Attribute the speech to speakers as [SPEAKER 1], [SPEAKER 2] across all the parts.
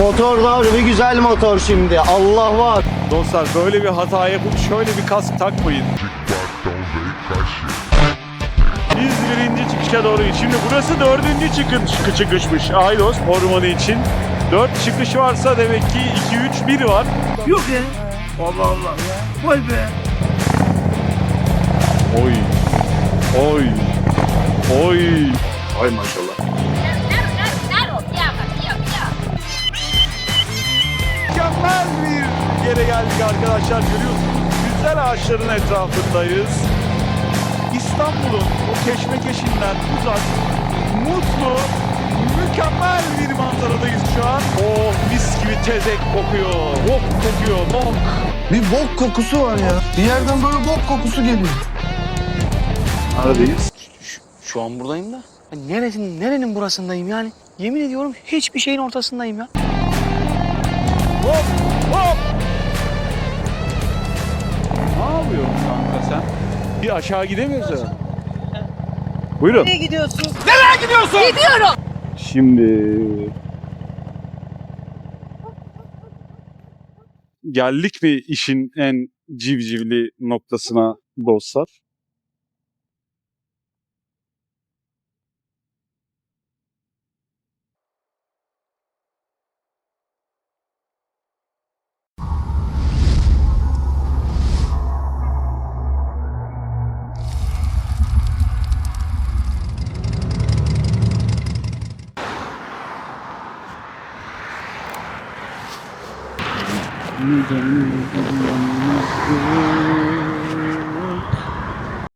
[SPEAKER 1] Motor var bir güzel motor şimdi. Allah var.
[SPEAKER 2] Dostlar böyle bir hata yapıp şöyle bir kask takmayın. Biz birinci çıkışa doğru Şimdi burası dördüncü çıkış, çıkışmış Aydos ormanı için. Dört çıkış varsa demek ki 2 3 1 var.
[SPEAKER 3] Yok ya. Allah Allah. Vay be.
[SPEAKER 2] Oy. Oy. Oy.
[SPEAKER 3] Ay maşallah.
[SPEAKER 2] Yere geldik arkadaşlar görüyorsunuz. Güzel ağaçların etrafındayız. İstanbul'un o keşmekeşinden uzak, mutlu, mükemmel bir manzaradayız şu an. Oh mis gibi tezek kokuyor, bok kokuyor, bok.
[SPEAKER 1] Bir bok kokusu var ya. Bir yerden böyle bok kokusu geliyor.
[SPEAKER 2] Neredeyiz?
[SPEAKER 4] Şu an buradayım da. Ben nerenin, nerenin burasındayım yani? Yemin ediyorum hiçbir şeyin ortasındayım ya.
[SPEAKER 2] Hop hop. Bir aşağı gidemiyoruz ya. Buyurun.
[SPEAKER 5] Gidiyorum.
[SPEAKER 2] Şimdi geldik mi işin en civcivli noktasına dostlar?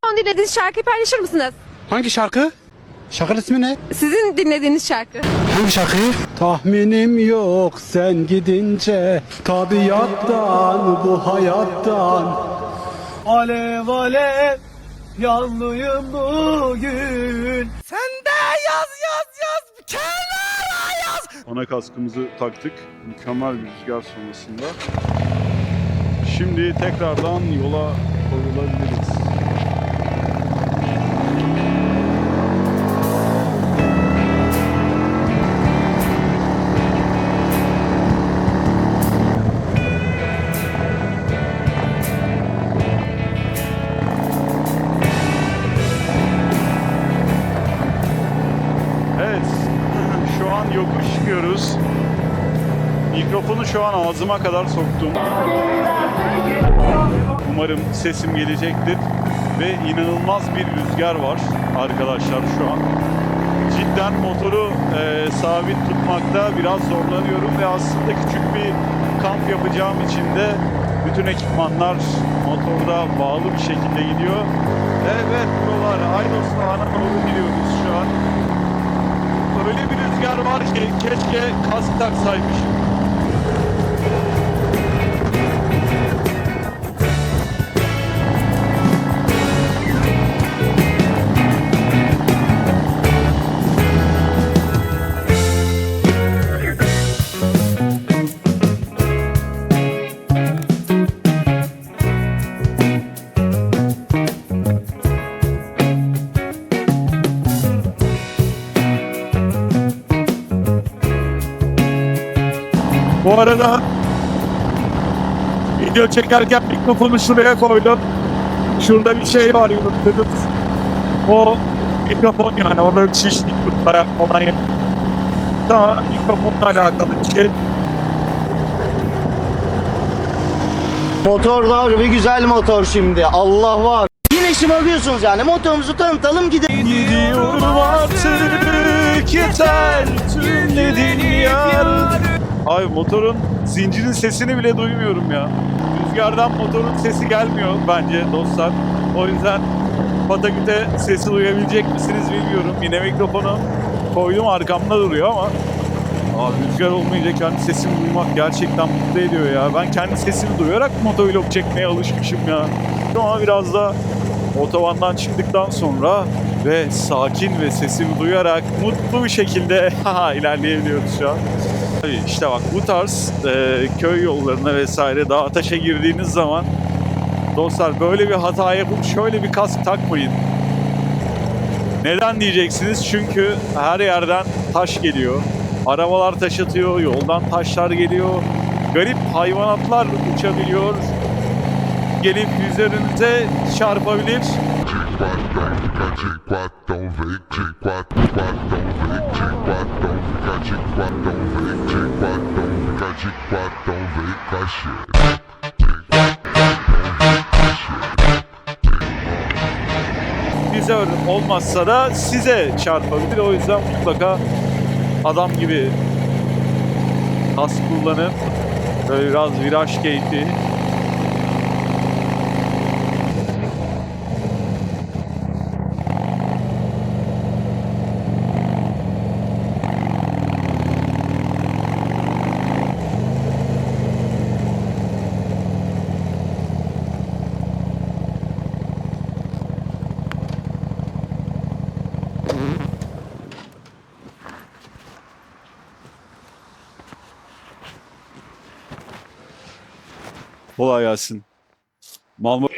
[SPEAKER 6] Son dinlediğiniz şarkıyı paylaşır mısınız?
[SPEAKER 7] Hangi şarkı? Şarkının ismi ne?
[SPEAKER 6] Sizin dinlediğiniz şarkı.
[SPEAKER 7] Hangi şarkı? Tahminim yok sen gidince Tabiattan bu hayattan Alev alev yanlıyım bugün
[SPEAKER 2] Ana kaskımızı taktık. Mükemmel bir rüzgar sonrasında. Şimdi tekrardan yola koyulabiliriz. Ağzıma kadar soktum. Umarım sesim gelecektir. Ve inanılmaz bir rüzgar var arkadaşlar şu an. Cidden motoru e, sabit tutmakta biraz zorlanıyorum ve aslında küçük bir kamp yapacağım için de bütün ekipmanlar motorda bağlı bir şekilde gidiyor. Evet buralar Aydos Dağı'na doğru gidiyoruz şu an. Öyle bir rüzgar var ki keşke kask taksaymışım. Bu arada video çekerken mikrofonu şuraya koydum. Şurada bir şey var yunus. O mikrofon yani onun şişlik tutmaya olayı. Daha mikrofonla alakalı bir şey.
[SPEAKER 1] Motor var bir güzel motor şimdi. Allah var. Yine şımarıyorsunuz yani. Motorumuzu tanıtalım gidelim.
[SPEAKER 2] Gidiyorum artık yeter tüm dünya. Ay motorun zincirin sesini bile duymuyorum ya. Rüzgardan motorun sesi gelmiyor bence dostlar. O yüzden pataküte sesi duyabilecek misiniz bilmiyorum. Yine mikrofonu koydum arkamda duruyor ama Abi rüzgar olmayınca kendi sesimi duymak gerçekten mutlu ediyor ya. Ben kendi sesimi duyarak motovlog çekmeye alışmışım ya. Ama biraz da otobandan çıktıktan sonra ve sakin ve sesimi duyarak mutlu bir şekilde ilerleyebiliyoruz şu an. Tabii işte bak bu tarz e, köy yollarına vesaire dağa taşa girdiğiniz zaman dostlar böyle bir hata yapıp şöyle bir kask takmayın. Neden diyeceksiniz? Çünkü her yerden taş geliyor. Arabalar taş atıyor, yoldan taşlar geliyor. Garip hayvanatlar uçabiliyor. Gelip üzerinize çarpabilir.
[SPEAKER 8] G4, don't fica G4, don't vem, shit.
[SPEAKER 2] Bize olmazsa da size çarpabilir. O yüzden mutlaka adam gibi kas kullanın. Böyle biraz viraj keyfi. Kolay gelsin. Mal mı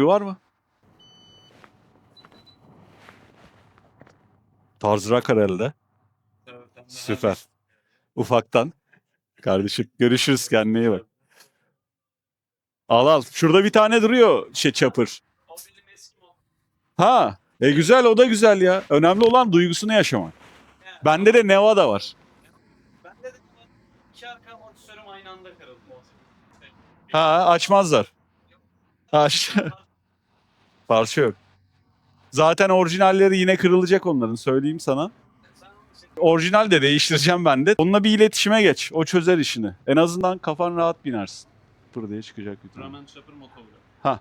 [SPEAKER 2] var mı? Tarz rock herhalde. Süper. Ufaktan. Kardeşim görüşürüz kendine iyi bak. Al al. Şurada bir tane duruyor şey çapır. Ha. E güzel o da güzel ya. Önemli olan duygusunu yaşamak. Bende de Nevada var.
[SPEAKER 4] Bende de iki arka amortisörüm aynı anda kırıldı.
[SPEAKER 2] Ha açmazlar. Ha, işte. Parça yok. Zaten orijinalleri yine kırılacak onların söyleyeyim sana. Orijinal de değiştireceğim ben de. Onunla bir iletişime geç. O çözer işini. En azından kafan rahat binersin. Pır diye çıkacak bir tane.
[SPEAKER 4] Ramen motoru.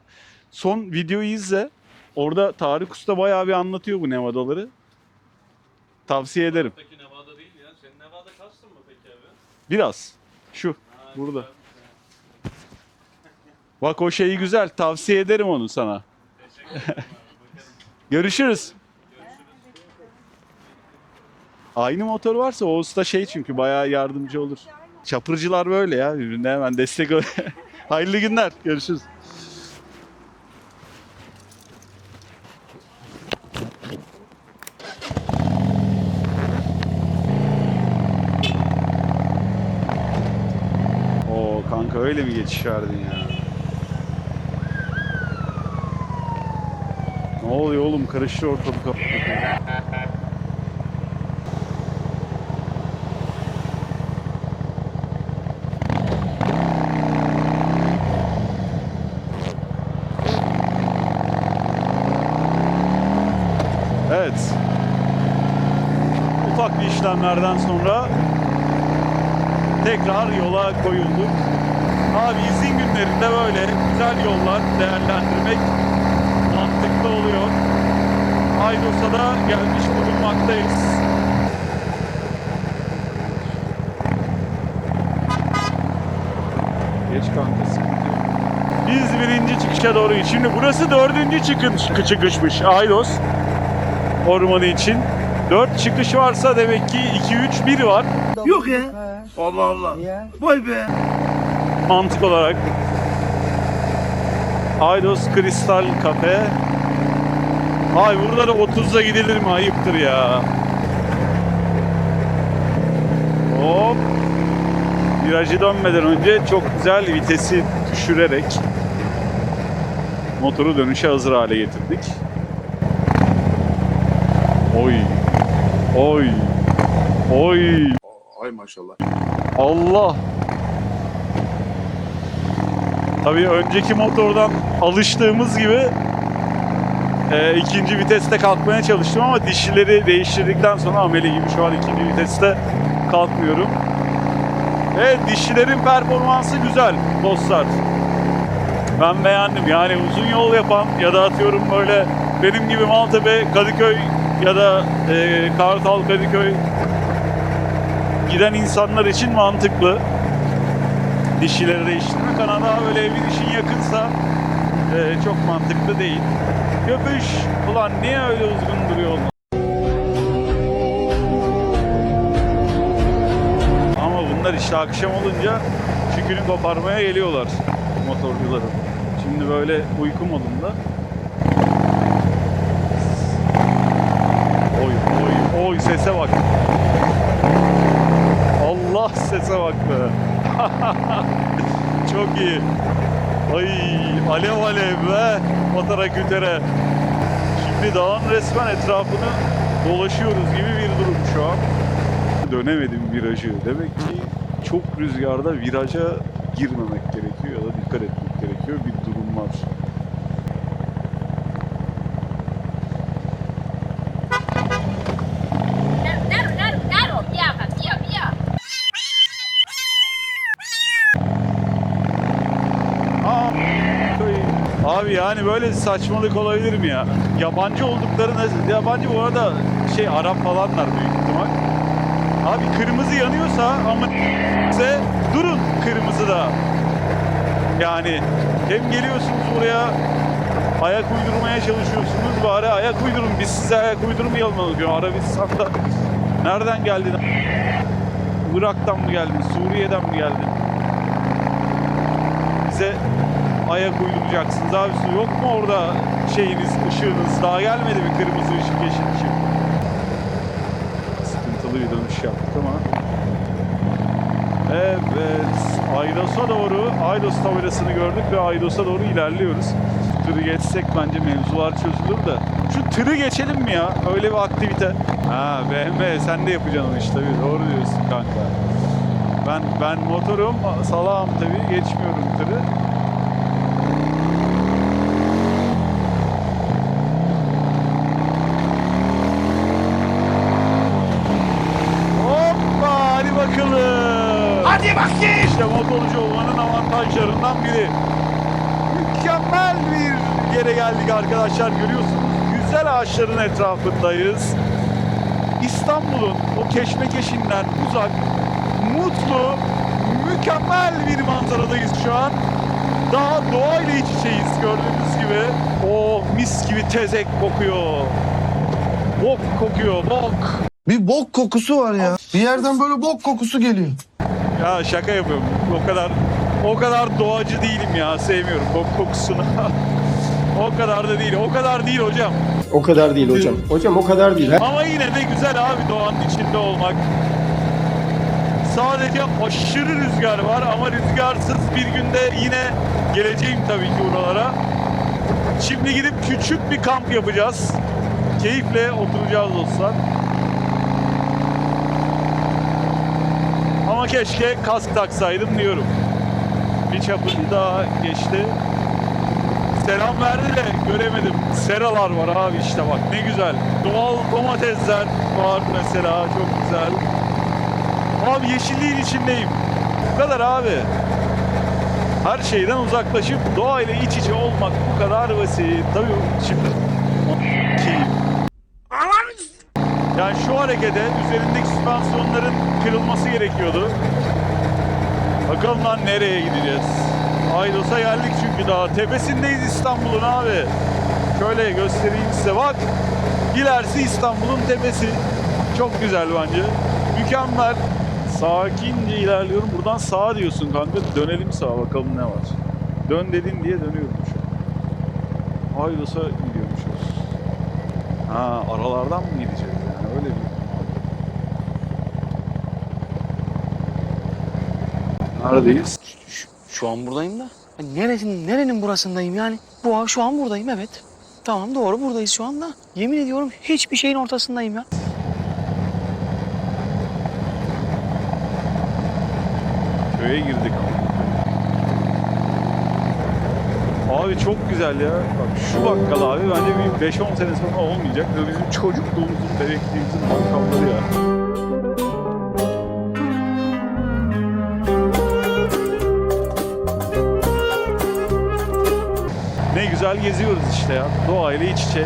[SPEAKER 2] Son videoyu izle. Orada Tarık Usta bayağı bir anlatıyor bu Nevadaları. Tavsiye ederim.
[SPEAKER 4] Peki Nevada değil ya. Senin Nevada custom mı peki abi?
[SPEAKER 2] Biraz. Şu.
[SPEAKER 4] Ha,
[SPEAKER 2] Burada.
[SPEAKER 4] güzel.
[SPEAKER 2] Bak o şeyi güzel. Tavsiye ederim onu sana. Görüşürüz. Aynı motor varsa o usta şey çünkü bayağı yardımcı olur. Çapırcılar böyle ya birbirine hemen destek ol- Hayırlı günler. Görüşürüz. Oo kanka öyle mi geçiş verdin ya? Ne oluyor oğlum? Karıştı ortalık. Evet. Ufak bir işlemlerden sonra tekrar yola koyulduk. Abi izin günlerinde böyle güzel yollar değerlendirmek mantıklı oluyor. Aydos'a da gelmiş bulunmaktayız. Geç kanka sıkıntı. Biz birinci çıkışa doğru Şimdi burası dördüncü çıkış, çıkışmış Aydos ormanı için. Dört çıkış varsa demek ki 2-3-1 var.
[SPEAKER 3] Yok ya. Allah Allah. Vay be.
[SPEAKER 2] mantık olarak. Aydos Kristal Kafe. Ay burada da 30'da gidilir mi? Ayıptır ya. Hop. Virajı dönmeden önce çok güzel vitesi düşürerek motoru dönüşe hazır hale getirdik. Oy. Oy. Oy.
[SPEAKER 3] Ay maşallah.
[SPEAKER 2] Allah. Tabii önceki motordan alıştığımız gibi e, ikinci viteste kalkmaya çalıştım ama dişileri değiştirdikten sonra ameli gibi şu an ikinci viteste kalkmıyorum. Evet dişilerin performansı güzel dostlar. Ben beğendim yani uzun yol yapan ya da atıyorum böyle benim gibi Maltepe, Kadıköy ya da e, Kartal, Kadıköy giden insanlar için mantıklı. Dişileri değiştirmek daha böyle evin işin yakınsa e, çok mantıklı değil. Köpüş, ulan niye öyle uzun duruyor? Ama bunlar işte akşam olunca çükünü koparmaya geliyorlar motorcuların. Şimdi böyle uyku modunda. Oy oy oy sese bak. sese bak be. Çok iyi. Ay alev alev be. Patara kütere. Şimdi dağın resmen etrafını dolaşıyoruz gibi bir durum şu an. Dönemedim virajı. Demek ki çok rüzgarda viraja girmemek gerekiyor ya da dikkat etmek gerekiyor. Bir durum var.
[SPEAKER 5] Claro, claro, claro, claro, viaja, viaja, viaja.
[SPEAKER 2] Aa, koy- Abi yani böyle saçmalık olabilir mi ya? Yabancı olduklarını, yabancı bu arada şey Arap falanlar büyük ihtimal. Abi kırmızı yanıyorsa ama size durun kırmızıda. Yani hem geliyorsunuz buraya ayak uydurmaya çalışıyorsunuz bari ayak uydurun biz size ayak uydurmayalım diyor Arabistan'da. Nereden geldin? Irak'tan mı geldin? Suriye'den mi geldin? Bize ayak uyduracaksınız abi. Yok mu orada şeyiniz, ışığınız? Daha gelmedi mi kırmızı ışık, yeşil ışık? Sıkıntılı bir dönüş yaptık ama. Evet, Aydos'a doğru, Aydos tabelasını gördük ve Aydos'a doğru ilerliyoruz. Tırı geçsek bence mevzular çözülür de. Şu tırı geçelim mi ya? Öyle bir aktivite. Ha BMW sen de yapacaksın o iş tabii. Doğru diyorsun kanka. Ben ben motorum, salağım tabii. Geçmiyorum tırı. Hoppa hadi bakayım. İşte motorcu olmanın avantajlarından biri. Mükemmel bir yere geldik arkadaşlar görüyorsunuz. Güzel ağaçların etrafındayız. İstanbul'un o keşmekeşinden uzak, mutlu, mükemmel bir manzaradayız şu an. Daha doğayla iç içeyiz gördüğünüz gibi. O mis gibi tezek kokuyor. Bok kokuyor, bok.
[SPEAKER 9] Bir bok kokusu var ya. Bir yerden böyle bok kokusu geliyor.
[SPEAKER 2] Ya şaka yapıyorum. O kadar o kadar doğacı değilim ya. Sevmiyorum bok kokusunu. o kadar da değil. O kadar değil hocam.
[SPEAKER 10] O kadar değil hocam. Hocam o kadar değil.
[SPEAKER 2] Ama yine de güzel abi doğanın içinde olmak. Sadece aşırı rüzgar var ama rüzgarsız bir günde yine geleceğim tabii ki buralara. Şimdi gidip küçük bir kamp yapacağız. Keyifle oturacağız dostlar. Keşke kask taksaydım diyorum. Bir çapını daha geçti. Selam verdi de göremedim. Seralar var abi işte bak ne güzel. Doğal domatesler var mesela çok güzel. Abi yeşilliğin içindeyim. Bu kadar abi. Her şeyden uzaklaşıp doğayla iç içe olmak bu kadar basit. Tabii şimdi Yani şu harekete üzerindeki süspansiyonların kırılması gerekiyordu. Bakalım lan nereye gideceğiz? Aydos'a geldik çünkü daha tepesindeyiz İstanbul'un abi. Şöyle göstereyim size bak. İlerisi İstanbul'un tepesi. Çok güzel bence. Mükemmel. Sakince ilerliyorum. Buradan sağa diyorsun kanka. Dönelim sağa bakalım ne var. Dön dedin diye dönüyorum şu an. Aydos'a gidiyormuşuz. Ha aralardan mı gideceğiz öyle bir Neredeyiz?
[SPEAKER 4] Şu, şu an buradayım da. Ya Nerenin, nerenin burasındayım yani? Bu şu an buradayım evet. Tamam doğru buradayız şu anda. Yemin ediyorum hiçbir şeyin ortasındayım ya.
[SPEAKER 2] Köye girdik. Abi çok güzel ya. Bak şu bakkal abi bence bir 5-10 sene sonra olmayacak. Ve bizim çocukluğumuzun, bebekliğimizin bakkalları ya. Ne güzel geziyoruz işte ya. Doğayla iç içe.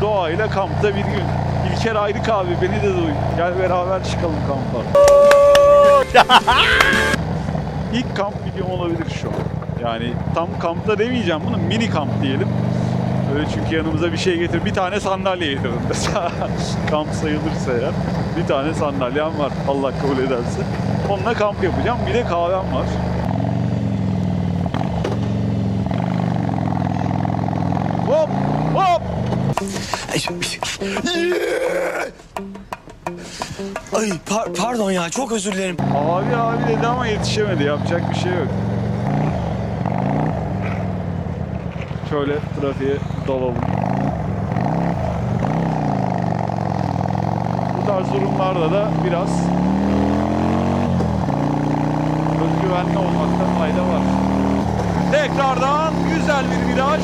[SPEAKER 2] Doğayla kampta bir gün. İlker Ayrık abi beni de duy. Gel beraber çıkalım kampa. İlk kamp videom olabilir şu an. Yani tam kampta demeyeceğim bunu mini kamp diyelim. Öyle çünkü yanımıza bir şey getir. Bir tane sandalye getirin mesela. kamp sayılırsa eğer. Bir tane sandalyem var Allah kabul ederse. Onunla kamp yapacağım. Bir de kahvem var. Hop hop.
[SPEAKER 4] Ay par- pardon ya çok özür dilerim.
[SPEAKER 2] Abi abi dedi ama yetişemedi. Yapacak bir şey yok. Şöyle trafiğe dalalım. Bu tarz durumlarda da biraz özgüvenli olmakta fayda var. Tekrardan güzel bir viraj.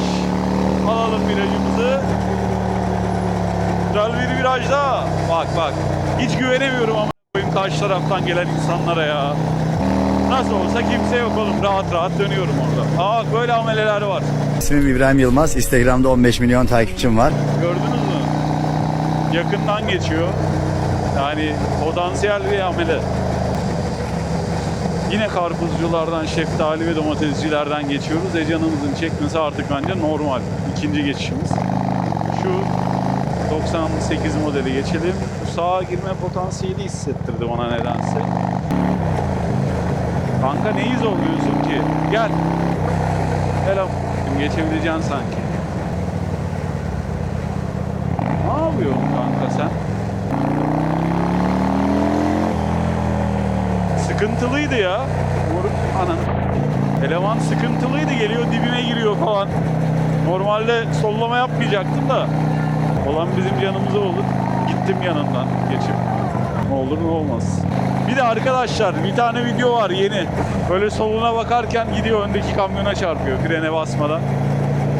[SPEAKER 2] Alalım virajımızı. Güzel bir virajda. Bak bak. Hiç güvenemiyorum ama koyayım karşı taraftan gelen insanlara ya. Nasıl olsa kimse yok oğlum. Rahat rahat dönüyorum orada. Aa böyle ameleler var.
[SPEAKER 11] İsmim İbrahim Yılmaz. Instagram'da 15 milyon takipçim var.
[SPEAKER 2] Gördünüz mü? Yakından geçiyor. Yani potansiyel bir amele. Yine karpuzculardan, şeftali ve domatescilerden geçiyoruz. E canımızın çekmesi artık bence normal. İkinci geçişimiz. Şu 98 modeli geçelim. Bu sağa girme potansiyeli hissettirdi bana nedense. Kanka neyi zorluyorsun ki? Gel. Gel am- Geçebileceksin sanki. Ne yapıyorsun kanka sen? Sıkıntılıydı ya. Moruk anan. Eleman sıkıntılıydı. Geliyor dibime giriyor falan. Normalde sollama yapmayacaktım da. Olan bizim yanımıza olur. Gittim yanından geçip. Ne olur ne olmaz. Bir de arkadaşlar bir tane video var yeni. Böyle soluna bakarken gidiyor öndeki kamyona çarpıyor frene basmadan.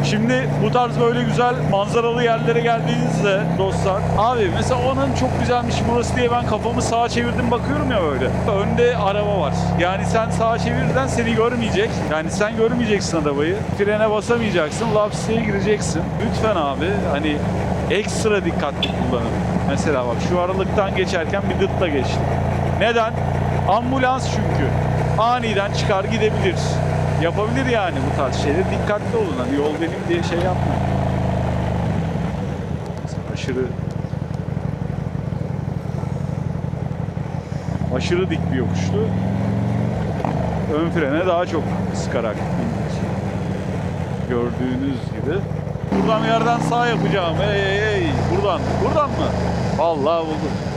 [SPEAKER 2] Şimdi bu tarz böyle güzel manzaralı yerlere geldiğinizde dostlar abi mesela onun çok güzelmiş burası diye ben kafamı sağa çevirdim bakıyorum ya böyle. Önde araba var. Yani sen sağa çevirirsen seni görmeyecek. Yani sen görmeyeceksin arabayı. Frene basamayacaksın. Lapseye gireceksin. Lütfen abi hani ekstra dikkatli kullanın. Mesela bak şu aralıktan geçerken bir dıtla geçtim. Neden? Ambulans çünkü. Aniden çıkar gidebilir. Yapabilir yani bu tarz şeyleri. Dikkatli olun. Hani yol benim diye şey yapmayın. Aşırı aşırı dik bir yokuştu. Ön frene daha çok sıkarak bindik. Gördüğünüz gibi. Buradan yerden sağ yapacağım. Hey hey hey. Buradan. Buradan mı? Vallahi buldum.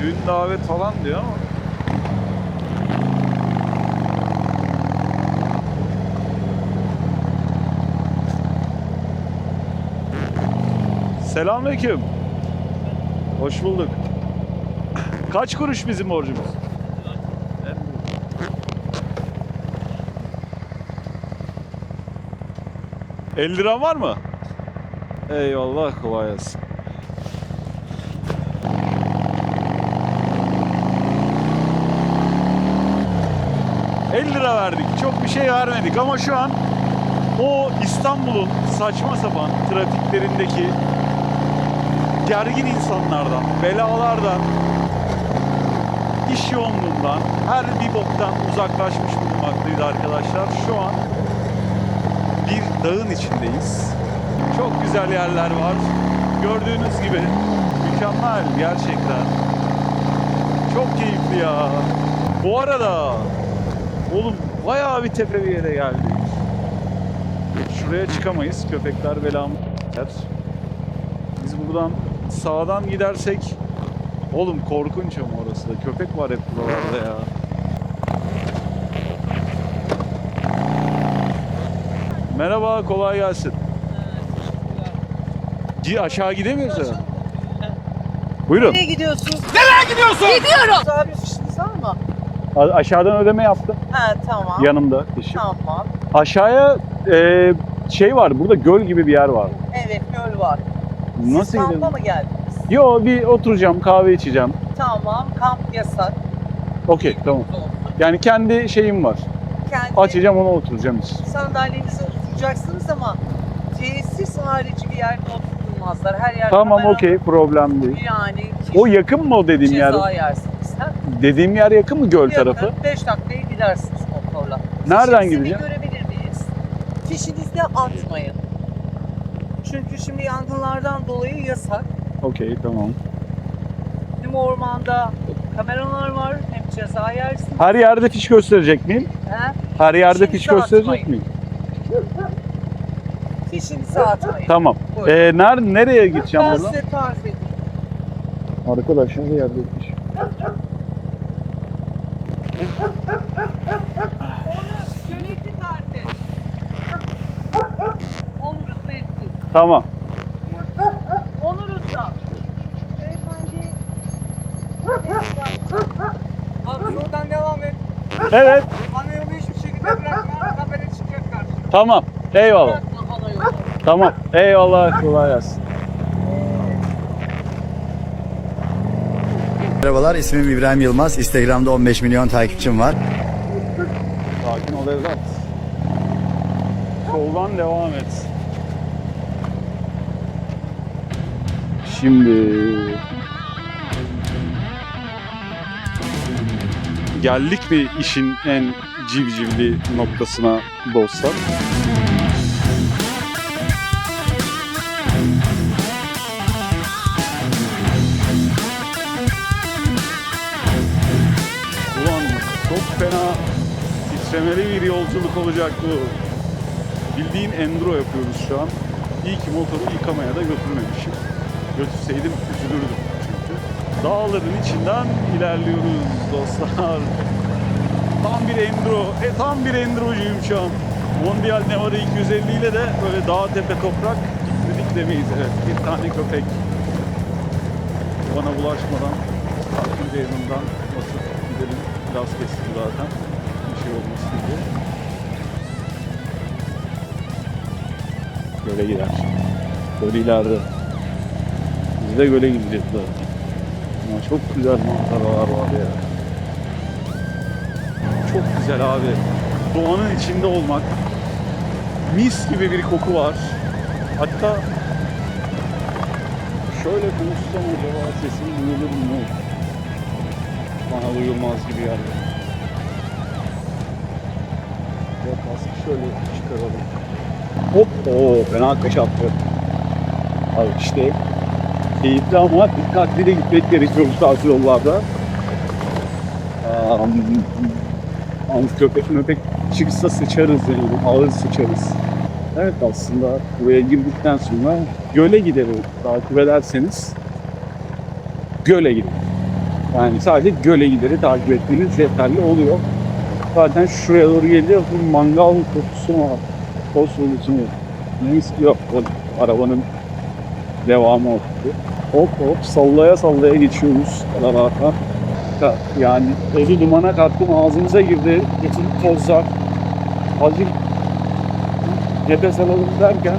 [SPEAKER 2] Düğün davet falan diyor ama. Selamünaleyküm. Hoş bulduk. Kaç kuruş bizim borcumuz? ...50 liran var mı? Eyvallah kolay gelsin. ...50 lira verdik. Çok bir şey vermedik ama şu an... ...o İstanbul'un saçma sapan trafiklerindeki gergin insanlardan, belalardan, iş yoğunluğundan, her bir boktan uzaklaşmış bulunmaktayız arkadaşlar. Şu an bir dağın içindeyiz. Çok güzel yerler var. Gördüğünüz gibi mükemmel gerçekten. Çok keyifli ya. Bu arada oğlum bayağı bir tepe bir yere geldik. Şuraya çıkamayız. Köpekler belamı yer. Biz buradan sağdan gidersek oğlum korkunç ama orası da. Köpek var hep buralarda ya. Merhaba, kolay gelsin. Gi aşağı gidemiyoruz ya. Buyurun.
[SPEAKER 6] gidiyorsunuz?
[SPEAKER 5] Gidiyorum.
[SPEAKER 6] Abi fişiniz var mı?
[SPEAKER 2] A- aşağıdan ödeme yaptım.
[SPEAKER 6] Ha tamam.
[SPEAKER 2] Yanımda eşim.
[SPEAKER 6] Tamam.
[SPEAKER 2] Aşağıya e, şey var. Burada göl gibi bir yer var.
[SPEAKER 6] Evet göl var.
[SPEAKER 2] Nasıl gidelim?
[SPEAKER 6] mı geldiniz?
[SPEAKER 2] Yo bir oturacağım, kahve içeceğim.
[SPEAKER 6] Tamam. Kamp yasak.
[SPEAKER 2] Okey, tamam. Yani kendi şeyim var.
[SPEAKER 6] Kendi
[SPEAKER 2] Açacağım ona oturacağım
[SPEAKER 6] sandalyenizi oturacaksınız ama tesis harici bir yerde oturtulmazlar. Her yer
[SPEAKER 2] Tamam
[SPEAKER 6] kamera-
[SPEAKER 2] okey problem değil.
[SPEAKER 6] Yani
[SPEAKER 2] O yakın mı o dediğim yer?
[SPEAKER 6] ceza yersiniz.
[SPEAKER 2] Dediğim yer yakın mı göl tarafı?
[SPEAKER 6] 5 dakikaya gidersiniz motorla.
[SPEAKER 2] Nereden
[SPEAKER 6] Fişinizi
[SPEAKER 2] gideceğim?
[SPEAKER 6] görebilir miyiz? Fişinizi atmayın. Çünkü şimdi yangınlardan dolayı yasak.
[SPEAKER 2] Okey tamam.
[SPEAKER 6] Hem ormanda kameralar var hem ceza yersin.
[SPEAKER 2] Her yerde fiş gösterecek miyim?
[SPEAKER 6] He?
[SPEAKER 2] Her yerde
[SPEAKER 6] Fişinizi
[SPEAKER 2] fiş gösterecek
[SPEAKER 6] atmayın.
[SPEAKER 2] miyim?
[SPEAKER 6] Fişinizi atmayın.
[SPEAKER 2] Tamam.
[SPEAKER 6] Buyurun.
[SPEAKER 2] Ee, ner nereye gideceğim
[SPEAKER 6] ben
[SPEAKER 2] buradan?
[SPEAKER 6] size tarif edeyim.
[SPEAKER 2] Arkadaş her yerde fiş.
[SPEAKER 6] Yönetici kartı. Onur Usta etsin.
[SPEAKER 2] Tamam.
[SPEAKER 6] Onur Usta. Beyefendi. Abi buradan devam et.
[SPEAKER 2] Evet.
[SPEAKER 6] Ana yolu hiçbir şekilde bırakma. Kamera çıkacak karşına.
[SPEAKER 2] Tamam. Eyvallah.
[SPEAKER 6] Bırakma ana yolu.
[SPEAKER 2] Tamam. Eyvallah. Kolay gelsin.
[SPEAKER 11] Merhabalar ismim İbrahim Yılmaz. Instagram'da 15 milyon takipçim var.
[SPEAKER 2] Sakin ol evlat. Soldan devam et. Şimdi geldik mi işin en civcivli noktasına dostlar? Ulan çok fena titremeli bir yolculuk olacak bu. Bildiğin enduro yapıyoruz şu an. İyi ki motoru yıkamaya da götürmemişim. Götürseydim üzülürdüm çünkü. Dağların içinden ilerliyoruz dostlar. Tam bir enduro, e tam bir endurocuyum şu an. Mondial Nevada 250 ile de böyle dağ tepe toprak gitmedik demeyiz evet. Bir tane köpek bana bulaşmadan takip yanından basıp gidelim. Gaz kesti zaten. Bir şey olmasın diye. Göle gider. Göl ileride. Biz de göle gideceğiz zaten. Ama çok güzel manzaralar var ya. Çok güzel abi. Doğanın içinde olmak. Mis gibi bir koku var. Hatta şöyle konuşsam acaba sesim duyulur mu? Bana duyulmaz gibi geldi. Ya kaskı şöyle çıkaralım. Hop o fena kaçattı. Abi işte keyifli ama dikkatli de gitmek gerekiyor bu tarz yollarda. Yalnız köpek möpek çıksa sıçarız yani ağır sıçarız. Evet aslında buraya girdikten sonra göle gidelim takip ederseniz göle gidin. Yani sadece göle gideri takip ettiğiniz yeterli oluyor. Zaten şuraya doğru geliyor bu mangal kokusu mu var? Toz kokusu mu? Arabanın devamı oldu. Hop hop sallaya sallaya geçiyoruz arabadan. Ya- Yani tozu dumana kattım ağzımıza girdi. Bütün tozlar. Azıcık nefes alalım derken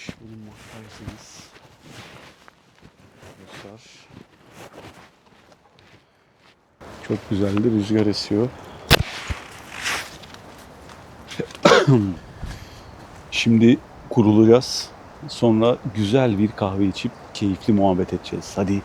[SPEAKER 2] gelmiş bulunmaktaysınız. Dostlar. Çok güzeldi rüzgar esiyor. Şimdi kurulacağız. Sonra güzel bir kahve içip keyifli muhabbet edeceğiz. Hadi